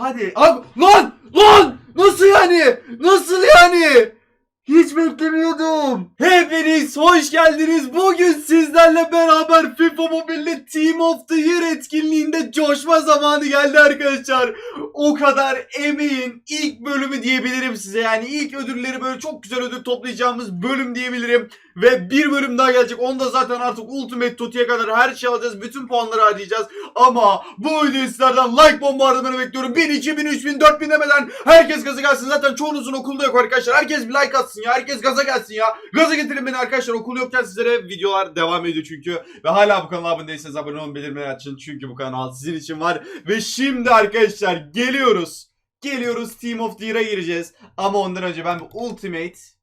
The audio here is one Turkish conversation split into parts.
Hadi. Abi, lan! Lan! Nasıl yani? Nasıl yani? Hiç beklemiyordum. Hepiniz hoş geldiniz. Bugün sizlerle beraber FIFA Mobile'de Team of the Year etkinliğinde coşma zamanı geldi arkadaşlar. O kadar emeğin ilk bölümü diyebilirim size. Yani ilk ödülleri böyle çok güzel ödül toplayacağımız bölüm diyebilirim. Ve bir bölüm daha gelecek. Onda zaten artık Ultimate Toti'ye kadar her şey alacağız. Bütün puanları harcayacağız. Ama bu videoyu sizlerden like bombardımanı bekliyorum. 1000, 2000, 3000, 4000 demeden herkes gaza gelsin. Zaten çoğunuzun okulda yok arkadaşlar. Herkes bir like atsın ya. Herkes gaza gelsin ya. Gaza getirin beni arkadaşlar. Okul yokken sizlere videolar devam ediyor çünkü. Ve hala bu kanala abone değilseniz abone olun bildirimleri açın. Çünkü bu kanal sizin için var. Ve şimdi arkadaşlar geliyoruz. Geliyoruz Team of the Year'a gireceğiz. Ama ondan önce ben bu Ultimate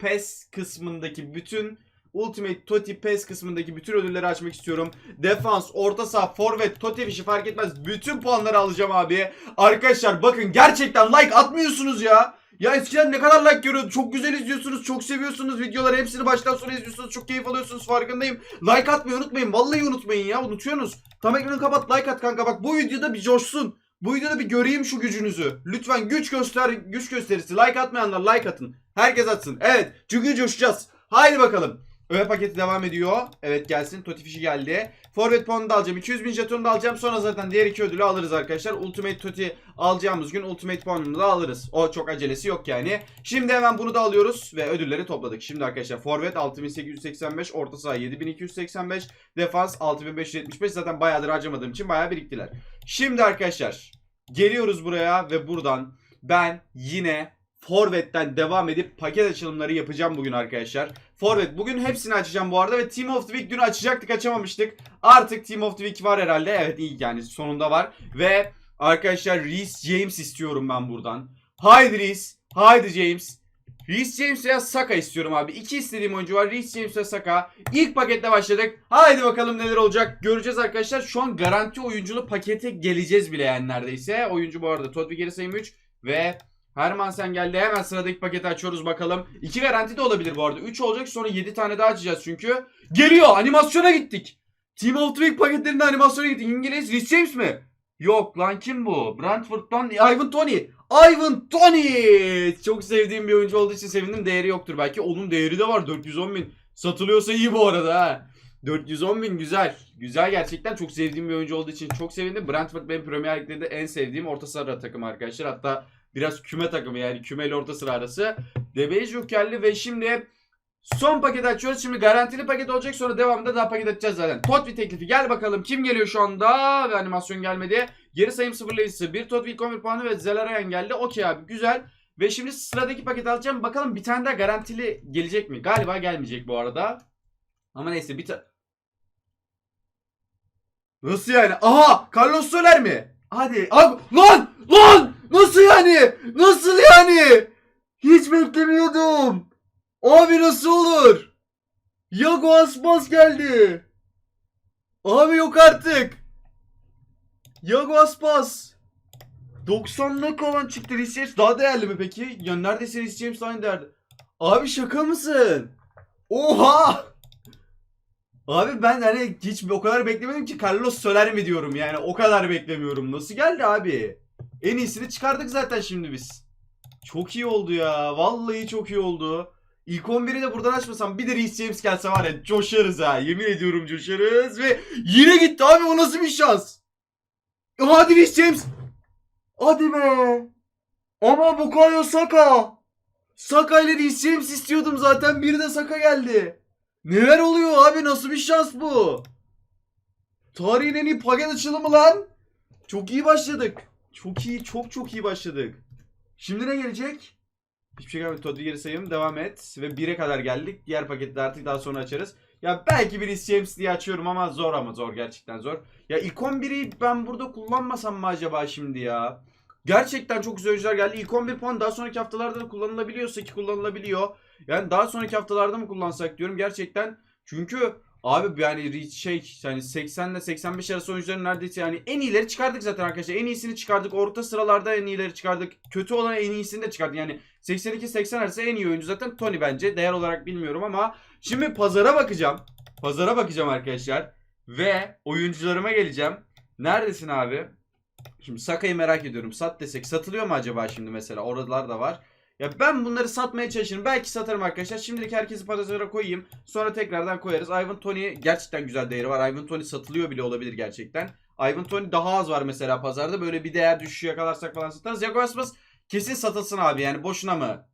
PES kısmındaki bütün Ultimate Toti PES kısmındaki bütün ödülleri açmak istiyorum. Defans, orta saha, forvet, Toti fişi fark etmez. Bütün puanları alacağım abi. Arkadaşlar bakın gerçekten like atmıyorsunuz ya. Ya eskiden ne kadar like görüyordum. Çok güzel izliyorsunuz. Çok seviyorsunuz videoları. Hepsini baştan sona izliyorsunuz. Çok keyif alıyorsunuz farkındayım. Like atmayı unutmayın. Vallahi unutmayın ya. Unutuyorsunuz. Tam ekranı kapat like at kanka. Bak bu videoda bir coşsun. Bu videoda bir göreyim şu gücünüzü. Lütfen güç göster güç gösterisi. Like atmayanlar like atın. Herkes atsın. Evet. Çünkü coşacağız. Haydi bakalım. Öve paketi devam ediyor. Evet gelsin. Toti fişi geldi. Forvet puanını da alacağım. 200 bin jetonu da alacağım. Sonra zaten diğer iki ödülü alırız arkadaşlar. Ultimate Toti alacağımız gün Ultimate puanını da alırız. O çok acelesi yok yani. Şimdi hemen bunu da alıyoruz ve ödülleri topladık. Şimdi arkadaşlar Forvet 6885, orta saha 7285, defans 6575. Zaten bayağıdır harcamadığım için bayağı biriktiler. Şimdi arkadaşlar geliyoruz buraya ve buradan ben yine Forvet'ten devam edip paket açılımları yapacağım bugün arkadaşlar. Forvet bugün hepsini açacağım bu arada ve Team of the Week dün açacaktık açamamıştık. Artık Team of the Week var herhalde. Evet iyi yani sonunda var. Ve arkadaşlar Reece James istiyorum ben buradan. Haydi Reece. Haydi James. Reece James veya Saka istiyorum abi. İki istediğim oyuncu var. Reece James ve Saka. İlk pakette başladık. Haydi bakalım neler olacak. Göreceğiz arkadaşlar. Şu an garanti oyunculu pakete geleceğiz bile yani neredeyse. Oyuncu bu arada Todd geri sayım 3 ve Herman sen geldi. Hemen sıradaki paketi açıyoruz bakalım. İki garanti de olabilir bu arada. 3 olacak sonra 7 tane daha açacağız çünkü. Geliyor. Animasyona gittik. Team of the Week paketlerinde animasyona gittik. İngiliz Rhys James mi? Yok lan kim bu? Brentford'dan Ivan Tony. Ivan Tony. Çok sevdiğim bir oyuncu olduğu için sevindim. Değeri yoktur belki. Onun değeri de var. 410 bin. Satılıyorsa iyi bu arada ha. 410 bin güzel. Güzel gerçekten. Çok sevdiğim bir oyuncu olduğu için çok sevindim. Brentford benim Premier Lig'de de en sevdiğim orta saha takım arkadaşlar. Hatta biraz küme takımı yani kümeyle orta sıra arası. DB'yi jokerli ve şimdi son paket açıyoruz. Şimdi garantili paket olacak sonra devamında daha paket açacağız zaten. Totvi teklifi gel bakalım kim geliyor şu anda ve animasyon gelmedi. Geri sayım sıfırlayıcısı bir Totvi 11 puanı ve Zelarayan geldi. Okey abi güzel. Ve şimdi sıradaki paket alacağım. Bakalım bir tane daha garantili gelecek mi? Galiba gelmeyecek bu arada. Ama neyse bir tane. Nasıl yani? Aha! Carlos Soler mi? Hadi. Abi, lan! Lan! Nasıl yani? Nasıl yani? Hiç beklemiyordum. Abi nasıl olur? Yago Aspas geldi. Abi yok artık. Yago Aspas. 90'lık kalan çıktı. Rhys James daha değerli mi peki? Ya neredeyse Rhys James aynı değerde. Abi şaka mısın? Oha! Abi ben hani hiç o kadar beklemedim ki Carlos Soler mi diyorum yani o kadar beklemiyorum. Nasıl geldi abi? En iyisini çıkardık zaten şimdi biz. Çok iyi oldu ya. Vallahi çok iyi oldu. İlk 11'i de buradan açmasam bir de Reece James gelse var ya coşarız ha. Yemin ediyorum coşarız ve yine gitti abi o nasıl bir şans? Hadi Reece James. Hadi be. Ama Bukayo Saka. Saka ile Reece James istiyordum zaten bir de Saka geldi. Neler oluyor abi nasıl bir şans bu? Tarihin en iyi paket açılımı lan. Çok iyi başladık. Çok iyi çok çok iyi başladık. Şimdi ne gelecek? Hiçbir şey gelmedi. Todd'u geri sayım. Devam et. Ve 1'e kadar geldik. Diğer paketleri artık daha sonra açarız. Ya belki bir James diye açıyorum ama zor ama zor. Gerçekten zor. Ya ilk 11'i ben burada kullanmasam mı acaba şimdi ya? Gerçekten çok güzel oyuncular geldi. İlk 11 puan daha sonraki haftalarda da kullanılabiliyorsa ki kullanılabiliyor. Yani daha sonraki haftalarda mı kullansak diyorum gerçekten. Çünkü abi yani şey yani 80 ile 85 arası oyuncuların neredeyse yani en iyileri çıkardık zaten arkadaşlar. En iyisini çıkardık. Orta sıralarda en iyileri çıkardık. Kötü olan en iyisini de çıkardık. Yani 82-80 arası en iyi oyuncu zaten Tony bence. Değer olarak bilmiyorum ama şimdi pazara bakacağım. Pazara bakacağım arkadaşlar. Ve oyuncularıma geleceğim. Neredesin abi? Şimdi Saka'yı merak ediyorum. Sat desek satılıyor mu acaba şimdi mesela? Oralar da var. Ya ben bunları satmaya çalışırım. Belki satarım arkadaşlar. Şimdilik herkesi pazara koyayım. Sonra tekrardan koyarız. Ivan Tony gerçekten güzel değeri var. Ivan Tony satılıyor bile olabilir gerçekten. Ivan Tony daha az var mesela pazarda. Böyle bir değer düşüşü yakalarsak falan satarız. Aspas kesin satılsın abi. Yani boşuna mı?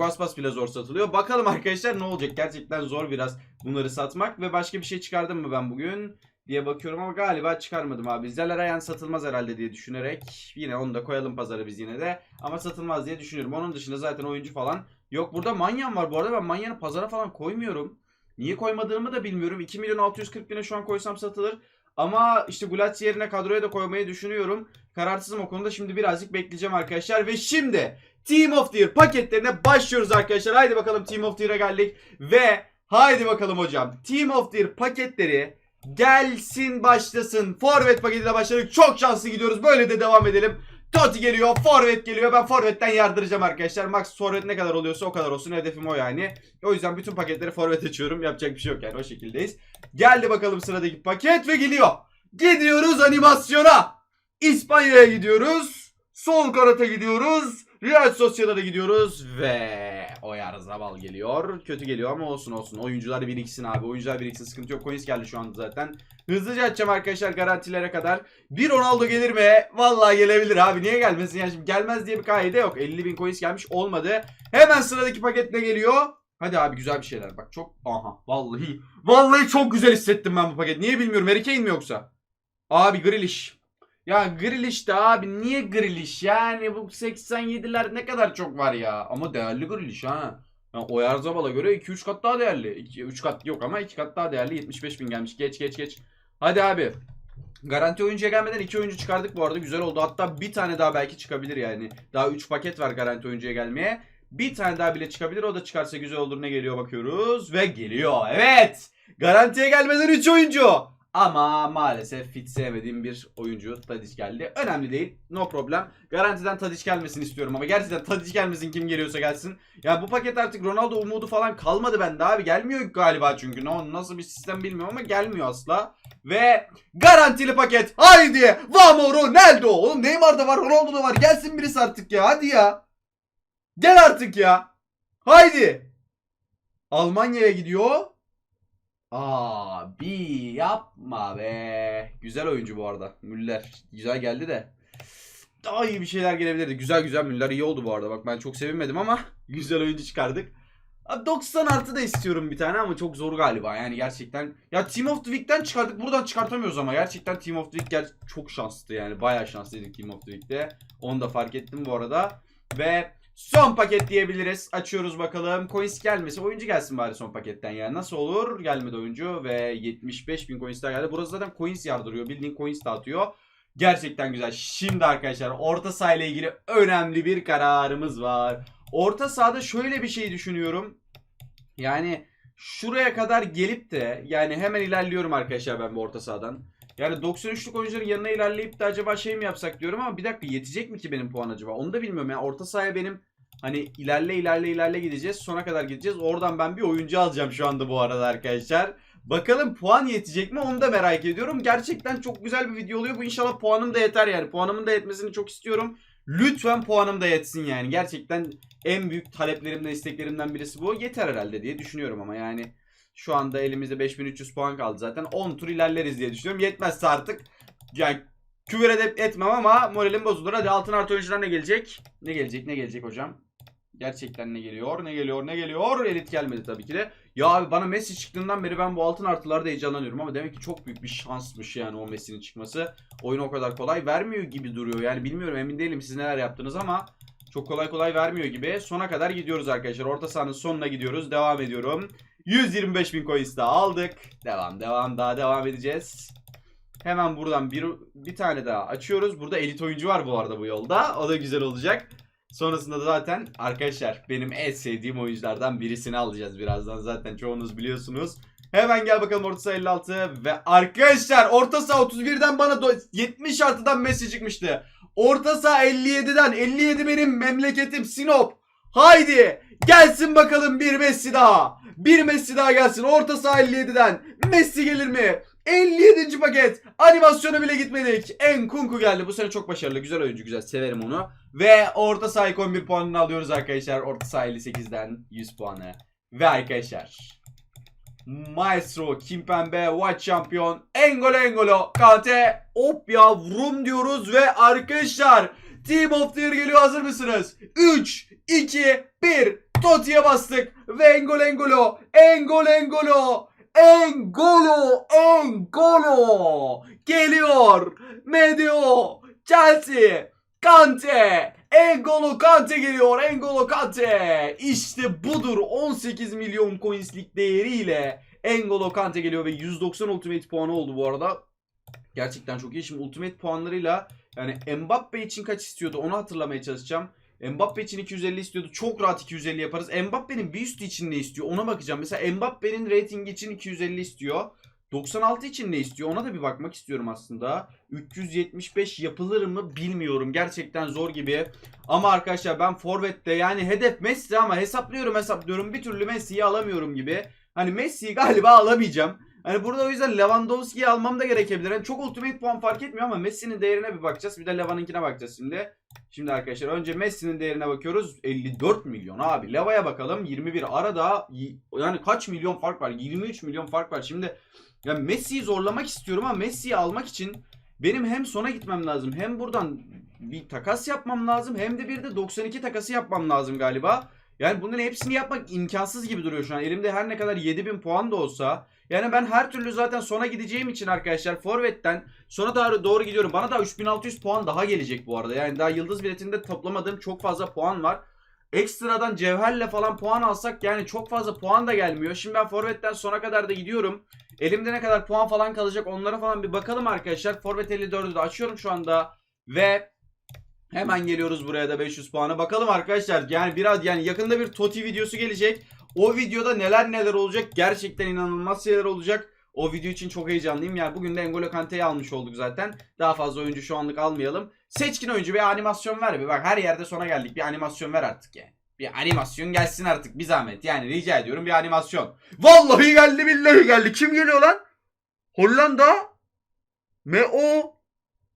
Aspas bile zor satılıyor. Bakalım arkadaşlar ne olacak. Gerçekten zor biraz bunları satmak. Ve başka bir şey çıkardım mı ben bugün? Diye bakıyorum ama galiba çıkarmadım abi. Zeller yani satılmaz herhalde diye düşünerek yine onu da koyalım pazara biz yine de ama satılmaz diye düşünüyorum. Onun dışında zaten oyuncu falan yok. Burada Manyan var bu arada ben Manyan'ı pazara falan koymuyorum. Niye koymadığımı da bilmiyorum. 2 milyon 640 bine şu an koysam satılır. Ama işte Gulati yerine kadroya da koymayı düşünüyorum. Kararsızım o konuda. Şimdi birazcık bekleyeceğim arkadaşlar. Ve şimdi Team of the Year paketlerine başlıyoruz arkadaşlar. Haydi bakalım Team of the Year'a geldik. Ve haydi bakalım hocam. Team of the Year paketleri Gelsin başlasın. Forvet paketiyle başladık. Çok şanslı gidiyoruz. Böyle de devam edelim. Totti geliyor. Forvet geliyor. Ben forvetten yardıracağım arkadaşlar. Max forvet ne kadar oluyorsa o kadar olsun. Hedefim o yani. O yüzden bütün paketleri forvet açıyorum. Yapacak bir şey yok yani. O şekildeyiz. Geldi bakalım sıradaki paket ve geliyor. Gidiyoruz animasyona. İspanya'ya gidiyoruz. Sol kanata gidiyoruz. Real Sociedad'a gidiyoruz ve Oyarzabal geliyor. Kötü geliyor ama olsun olsun. Oyuncular biriksin abi. Oyuncular biriksin. Sıkıntı yok. Coins geldi şu anda zaten. Hızlıca açacağım arkadaşlar garantilere kadar. Bir Ronaldo gelir mi? Vallahi gelebilir abi. Niye gelmesin? Yani şimdi gelmez diye bir kaide yok. 50 bin coins gelmiş olmadı. Hemen sıradaki paket ne geliyor? Hadi abi güzel bir şeyler. Bak çok aha vallahi vallahi çok güzel hissettim ben bu paket. Niye bilmiyorum. Harry Kane mi yoksa? Abi Grealish. Ya Grealish de abi niye Grealish? Yani bu 87'ler ne kadar çok var ya. Ama değerli Grealish ha. Yani Oyarzabal'a göre 2-3 kat daha değerli. 3 kat yok ama 2 kat daha değerli. 75 bin gelmiş. Geç geç geç. Hadi abi. Garanti oyuncuya gelmeden 2 oyuncu çıkardık bu arada. Güzel oldu. Hatta bir tane daha belki çıkabilir yani. Daha 3 paket var garanti oyuncuya gelmeye. Bir tane daha bile çıkabilir. O da çıkarsa güzel olur. Ne geliyor bakıyoruz. Ve geliyor. Evet. Garantiye gelmeden 3 oyuncu. Ama maalesef fit sevmediğim bir oyuncu Tadic geldi. Önemli değil. No problem. Garantiden Tadic gelmesin istiyorum ama gerçekten Tadic gelmesin kim geliyorsa gelsin. Ya bu paket artık Ronaldo umudu falan kalmadı bende abi. Gelmiyor galiba çünkü. No, nasıl bir sistem bilmiyorum ama gelmiyor asla. Ve garantili paket. Haydi. Vamo Ronaldo. Oğlum Neymar da var Ronaldo da var. Gelsin birisi artık ya. Hadi ya. Gel artık ya. Haydi. Almanya'ya gidiyor. Abi yapma be. Güzel oyuncu bu arada. Müller. Güzel geldi de. Daha iyi bir şeyler gelebilirdi. Güzel güzel Müller iyi oldu bu arada. Bak ben çok sevinmedim ama güzel oyuncu çıkardık. Abi 90 artı da istiyorum bir tane ama çok zor galiba. Yani gerçekten. Ya Team of the Week'ten çıkardık. Buradan çıkartamıyoruz ama. Gerçekten Team of the Week ger- çok şanslı yani. Bayağı şanslıydık Team of the Week'te. Onu da fark ettim bu arada. Ve Son paket diyebiliriz. Açıyoruz bakalım. Coins gelmesi. Oyuncu gelsin bari son paketten ya. Nasıl olur? Gelmedi oyuncu ve 75 bin coins daha geldi. Burası zaten coins yardırıyor. Bildiğin coins dağıtıyor. Gerçekten güzel. Şimdi arkadaşlar orta saha ilgili önemli bir kararımız var. Orta sahada şöyle bir şey düşünüyorum. Yani şuraya kadar gelip de yani hemen ilerliyorum arkadaşlar ben bu orta sahadan. Yani 93'lük oyuncuların yanına ilerleyip de acaba şey mi yapsak diyorum ama bir dakika yetecek mi ki benim puan acaba? Onu da bilmiyorum. Yani orta sahaya benim hani ilerle ilerle ilerle gideceğiz. Sona kadar gideceğiz. Oradan ben bir oyuncu alacağım şu anda bu arada arkadaşlar. Bakalım puan yetecek mi onu da merak ediyorum. Gerçekten çok güzel bir video oluyor. Bu inşallah puanım da yeter yani. Puanımın da yetmesini çok istiyorum. Lütfen puanım da yetsin yani. Gerçekten en büyük taleplerimden, isteklerimden birisi bu. Yeter herhalde diye düşünüyorum ama yani. Şu anda elimizde 5300 puan kaldı zaten. 10 tur ilerleriz diye düşünüyorum. Yetmezse artık yani küfür edip etmem ama moralim bozulur. Hadi altın artı oyuncular ne gelecek? Ne gelecek ne gelecek hocam? Gerçekten ne geliyor ne geliyor ne geliyor? Elit gelmedi tabii ki de. Ya abi bana Messi çıktığından beri ben bu altın artılarda heyecanlanıyorum ama demek ki çok büyük bir şansmış yani o Messi'nin çıkması. Oyunu o kadar kolay vermiyor gibi duruyor. Yani bilmiyorum emin değilim siz neler yaptınız ama çok kolay kolay vermiyor gibi. Sona kadar gidiyoruz arkadaşlar. Orta sahanın sonuna gidiyoruz. Devam ediyorum. 125 bin coins daha aldık. Devam devam daha devam edeceğiz. Hemen buradan bir, bir tane daha açıyoruz. Burada elit oyuncu var bu arada bu yolda. O da güzel olacak. Sonrasında da zaten arkadaşlar benim en sevdiğim oyunculardan birisini alacağız birazdan. Zaten çoğunuz biliyorsunuz. Hemen gel bakalım orta saha 56 ve arkadaşlar orta saha 31'den bana do- 70 artıdan Messi çıkmıştı. Orta saha 57'den 57 benim memleketim Sinop. Haydi gelsin bakalım bir Messi daha. Bir Messi daha gelsin orta saha 57'den. Messi gelir mi? 57. paket. Animasyona bile gitmedik. Enkunku geldi. Bu sene çok başarılı. Güzel oyuncu. Güzel. Severim onu. Ve orta saha 11 puanını alıyoruz arkadaşlar. Orta saha 58'den 100 puanı. Ve arkadaşlar. Maestro, Kimpembe, Watch Şampiyon, Engolo Engolo, Kante, hop yavrum diyoruz ve arkadaşlar Team of the Year geliyor hazır mısınız? 3, 2, 1 Toti'ye bastık ve Engolo Engolo, Engolo Engolo, Engolo Engolo geliyor. Medio, Chelsea, Kante, Engolo Kante geliyor. Engolo Kante. İşte budur 18 milyon coinslik değeriyle Engolo Kante geliyor ve 190 ultimate puanı oldu bu arada. Gerçekten çok iyi. Şimdi ultimate puanlarıyla yani Mbappe için kaç istiyordu onu hatırlamaya çalışacağım. Mbappe için 250 istiyordu. Çok rahat 250 yaparız. Mbappe'nin bir üstü için ne istiyor ona bakacağım. Mesela Mbappe'nin ratingi için 250 istiyor. 96 için ne istiyor ona da bir bakmak istiyorum aslında. 375 yapılır mı bilmiyorum. Gerçekten zor gibi. Ama arkadaşlar ben Forvet'te yani hedef Messi ama hesaplıyorum hesaplıyorum bir türlü Messi'yi alamıyorum gibi. Hani Messi'yi galiba alamayacağım. Hani burada o yüzden Lewandowski'yi almam da gerekebilir. Yani çok ultimate puan fark etmiyor ama Messi'nin değerine bir bakacağız. Bir de Lewand'ınkine bakacağız şimdi. Şimdi arkadaşlar önce Messi'nin değerine bakıyoruz. 54 milyon abi. Leva'ya bakalım. 21 arada yani kaç milyon fark var? 23 milyon fark var. Şimdi ya Messi'yi zorlamak istiyorum ama Messi'yi almak için benim hem sona gitmem lazım hem buradan bir takas yapmam lazım hem de bir de 92 takası yapmam lazım galiba. Yani bunların hepsini yapmak imkansız gibi duruyor şu an. Elimde her ne kadar 7000 puan da olsa. Yani ben her türlü zaten sona gideceğim için arkadaşlar Forvet'ten sona doğru, doğru gidiyorum. Bana da 3600 puan daha gelecek bu arada. Yani daha yıldız biletinde toplamadığım çok fazla puan var. Ekstradan cevherle falan puan alsak yani çok fazla puan da gelmiyor. Şimdi ben Forvet'ten sona kadar da gidiyorum. Elimde ne kadar puan falan kalacak onlara falan bir bakalım arkadaşlar. Forvet 54'ü de açıyorum şu anda. Ve hemen geliyoruz buraya da 500 puana. Bakalım arkadaşlar yani biraz yani yakında bir Toti videosu gelecek. O videoda neler neler olacak gerçekten inanılmaz şeyler olacak. O video için çok heyecanlıyım. Yani bugün de N'Golo Kante'yi almış olduk zaten. Daha fazla oyuncu şu anlık almayalım. Seçkin oyuncu bir animasyon ver bir. Bak her yerde sona geldik. Bir animasyon ver artık yani. Bir animasyon gelsin artık bir zahmet. Yani rica ediyorum bir animasyon. Vallahi geldi billahi geldi. Kim geliyor lan? Hollanda? M.O.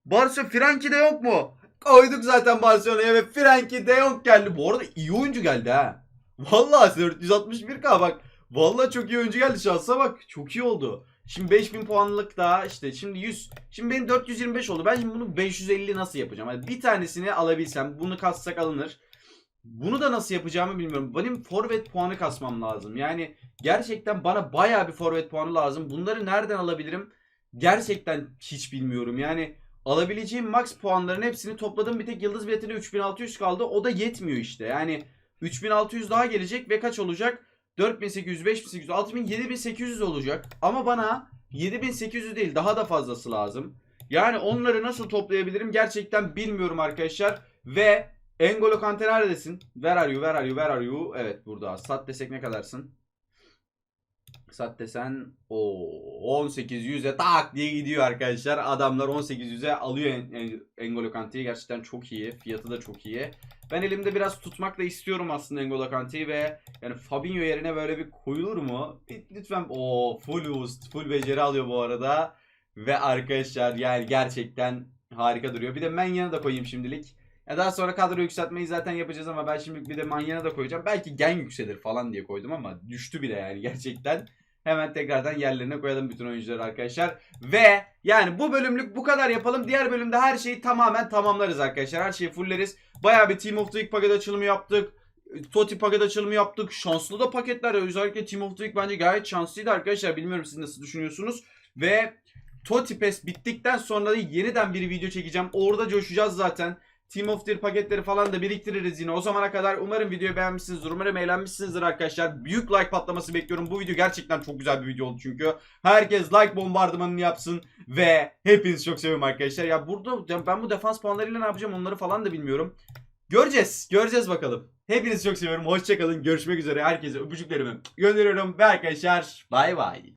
Barça Frankie de yok mu? Koyduk zaten Barcelona'ya ve Frankie de Jong geldi. Bu arada iyi oyuncu geldi ha. Vallahi 461k bak. Vallahi çok iyi oyuncu geldi şansa bak. Çok iyi oldu. Şimdi 5000 puanlık daha işte şimdi 100. Şimdi benim 425 oldu. Ben şimdi bunu 550 nasıl yapacağım? Yani bir tanesini alabilsem bunu kassak alınır. Bunu da nasıl yapacağımı bilmiyorum. Benim forvet puanı kasmam lazım. Yani gerçekten bana bayağı bir forvet puanı lazım. Bunları nereden alabilirim? Gerçekten hiç bilmiyorum. Yani alabileceğim max puanların hepsini topladım. Bir tek yıldız biletine 3600 kaldı. O da yetmiyor işte. Yani 3600 daha gelecek ve kaç olacak? 4800, 5800, 6000, 7800 olacak. Ama bana 7800 değil daha da fazlası lazım. Yani onları nasıl toplayabilirim gerçekten bilmiyorum arkadaşlar. Ve Engolo Kante neredesin? Where are you? Where are you? Where are you? Evet burada. Sat desek ne kadarsın? Sat desen o 1800'e tak diye gidiyor arkadaşlar. Adamlar 1800'e alıyor En- En- Engolo Kante'yi. Gerçekten çok iyi. Fiyatı da çok iyi. Ben elimde biraz tutmak da istiyorum aslında Engolo Kante'yi ve yani Fabinho yerine böyle bir koyulur mu? Lütfen o full boost, full beceri alıyor bu arada. Ve arkadaşlar yani gerçekten harika duruyor. Bir de Manyan'ı da koyayım şimdilik. Ya daha sonra kadro yükseltmeyi zaten yapacağız ama ben şimdi bir de Manyan'ı da koyacağım. Belki gen yükselir falan diye koydum ama düştü bile yani gerçekten. Hemen tekrardan yerlerine koyalım bütün oyuncuları arkadaşlar. Ve yani bu bölümlük bu kadar yapalım. Diğer bölümde her şeyi tamamen tamamlarız arkadaşlar. Her şeyi fullleriz. Bayağı bir Team of the Week paket açılımı yaptık. Toti paket açılımı yaptık. Şanslı da paketler. Özellikle Team of the Week bence gayet şanslıydı arkadaşlar. Bilmiyorum siz nasıl düşünüyorsunuz. Ve Toti Pass bittikten sonra da yeniden bir video çekeceğim. Orada coşacağız zaten. Team of Year paketleri falan da biriktiririz yine. O zamana kadar umarım videoyu beğenmişsinizdir. Umarım eğlenmişsinizdir arkadaşlar. Büyük like patlaması bekliyorum. Bu video gerçekten çok güzel bir video oldu çünkü. Herkes like bombardımanını yapsın. Ve hepinizi çok seviyorum arkadaşlar. Ya burada ben bu defans puanlarıyla ne yapacağım onları falan da bilmiyorum. Göreceğiz. Göreceğiz bakalım. Hepinizi çok seviyorum. Hoşçakalın. Görüşmek üzere. Herkese öpücüklerimi gönderiyorum. Ve arkadaşlar bay bay.